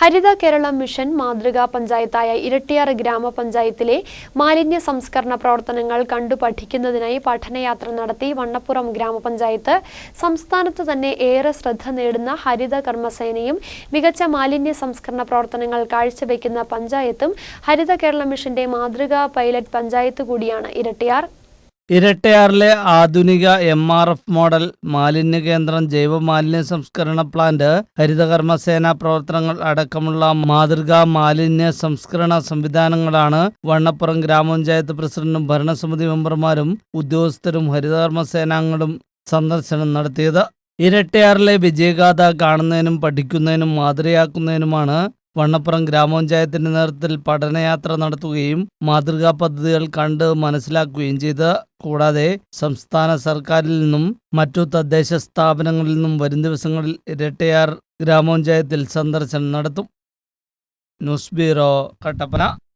Haritha Keralam mission മാതൃകാ പഞ്ചായത്തായ ഇരട്ടിയാർ ഗ്രാമപഞ്ചായത്തിലെ മാലിന്യ സംസ്കരണ പ്രവർത്തനങ്ങൾ കണ്ടു പഠിക്കുന്നതിനായി പഠനയാത്ര നടത്തി വണ്ണപ്പുറം ഗ്രാമപഞ്ചായത്ത് സംസ്ഥാനത്ത് തന്നെ ഏറെ ശ്രദ്ധ നേടുന്ന ഹരിത കർമ്മസേനയും മികച്ച മാലിന്യ സംസ്കരണ പ്രവർത്തനങ്ങൾ കാഴ്ചവെക്കുന്ന പഞ്ചായത്തും ഹരിത കേരള മിഷന്റെ മാതൃകാ പൈലറ്റ് പഞ്ചായത്ത് കൂടിയാണ് ഇരട്ടിയാർ. ഇരട്ടയാറിലെ ആധുനിക എം ആർ എഫ് മോഡൽ മാലിന്യ കേന്ദ്രം ജൈവ മാലിന്യ സംസ്കരണ പ്ലാന്റ് ഹരിതകർമ്മസേന പ്രവർത്തനങ്ങൾ അടക്കമുള്ള മാതൃകാ മാലിന്യ സംസ്കരണ സംവിധാനങ്ങളാണ് വണ്ണപ്പുറം ഗ്രാമപഞ്ചായത്ത് പ്രസിഡന്റും ഭരണസമിതി മെമ്പർമാരും ഉദ്യോഗസ്ഥരും ഹരിതകർമ്മസേനാംഗങ്ങളും സന്ദർശനം നടത്തിയത്. ഇരട്ടയാറിലെ വിജയഗാഥ കാണുന്നതിനും പഠിക്കുന്നതിനും മാതൃകയാക്കുന്നതിനുമാണ് വണ്ണപ്പുറം ഗ്രാമപഞ്ചായത്തിന്റെ നേതൃത്വത്തിൽ പഠനയാത്ര നടത്തുകയും മാതൃകാ പദ്ധതികൾ കണ്ട് മനസ്സിലാക്കുകയും ചെയ്ത് കൂടാതെ സംസ്ഥാന സർക്കാരിൽ നിന്നും മറ്റു തദ്ദേശ സ്ഥാപനങ്ങളിൽ നിന്നും വരും ദിവസങ്ങളിൽ ഇരട്ടയാർ ഗ്രാമപഞ്ചായത്തിൽ സന്ദർശനം നടത്തും. News bureau Kattappana.